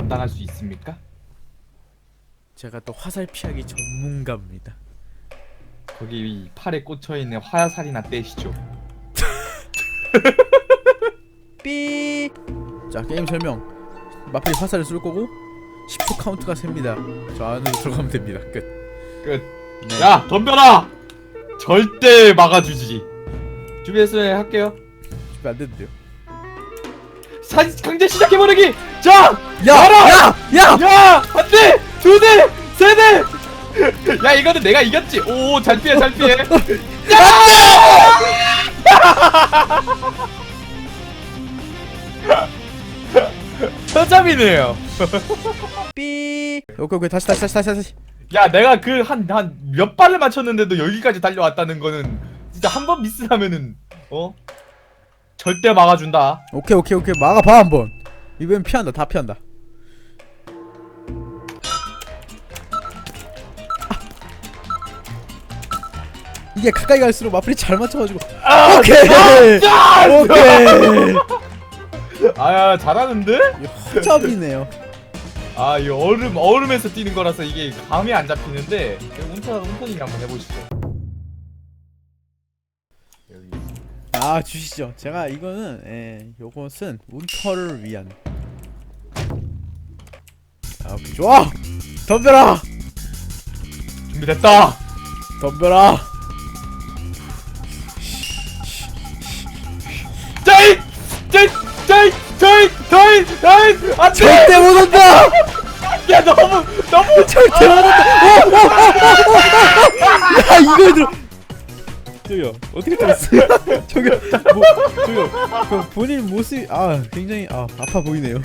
감당할 수 있습니까? 제가 또 화살 피하기 전문가입니다. 거기 이 팔에 꽂혀 있는 화살이나 떼시죠. 삐. 자 게임 설명. 마필이 화살을 쏠 거고 10초 카운트가 셉니다. 저 안으로 들어가면 됩니다. 끝. 끝. 네. 야 덤벼라. 절대 막아주지. 준비했어요. 할게요. 준비 안 되는데요. 사 강제 시작해버리기. 자. 야! 알아! 야! 야! 야! 한 대! 두 대! 세 대! 야 이거는 내가 이겼지. 오 잘 피해 잘 피해. 처잡이네요. 삐. 오케이 오케이 다시 다시 다시 다시 다시. 야 내가 그 한 한 몇 발을 맞췄는데도 여기까지 달려왔다는 거는 진짜 한 번 미스하면은 어 절대 막아준다. 오케이 오케이 오케이 막아봐 한번. 이번엔 피한다 다 피한다. 아. 이게 가까이 갈수록 마플이 잘 맞춰가지고 오케이 아! 오케이 아야 잘하는데? 허잡이네요 아 이 얼음 얼음에서 뛰는 거라서 이게 감이 안 잡히는데 운터 운터님이 한번 해보시죠. 아 주시죠. 제가 이거는 예 요것은 운터를 위한. 아 오케이. 좋아! 덤벼라! 준비됐다. 덤벼라! 짜이! 짜이! 짜이! 짜이! 짜이! 짜이! 안 돼. 절대 못 온다 야 너무 너무 절대 못 온다 오, 오, 오, 오, 오, 오. 야 이걸 들어 저기요. 어떻게 들었어요? 저기요. 뭐 저기요. 그 본인 모습이 아 굉장히 아 아파 보이네요.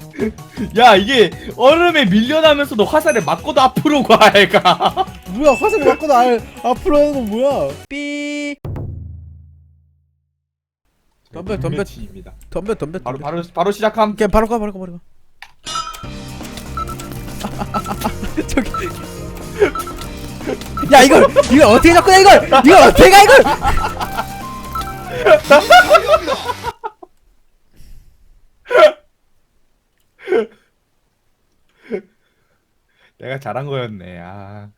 야 이게 얼음에 밀려나면서도 화살에 맞고도 앞으로 가 애가. 뭐야 화살을 맞고도 알 앞으로 하는 건 뭐야? 삐. 덤벼, 덤벼. 덤벼 덤벼. 바로 덤벼 바로 바로 시작함. 오케이 바로 가 바로 가 바로 가. 저기 야 이걸 이걸 어떻게 잡고 야 이걸 이걸 어떻게 가 이걸 내가 잘한 거였네. 아.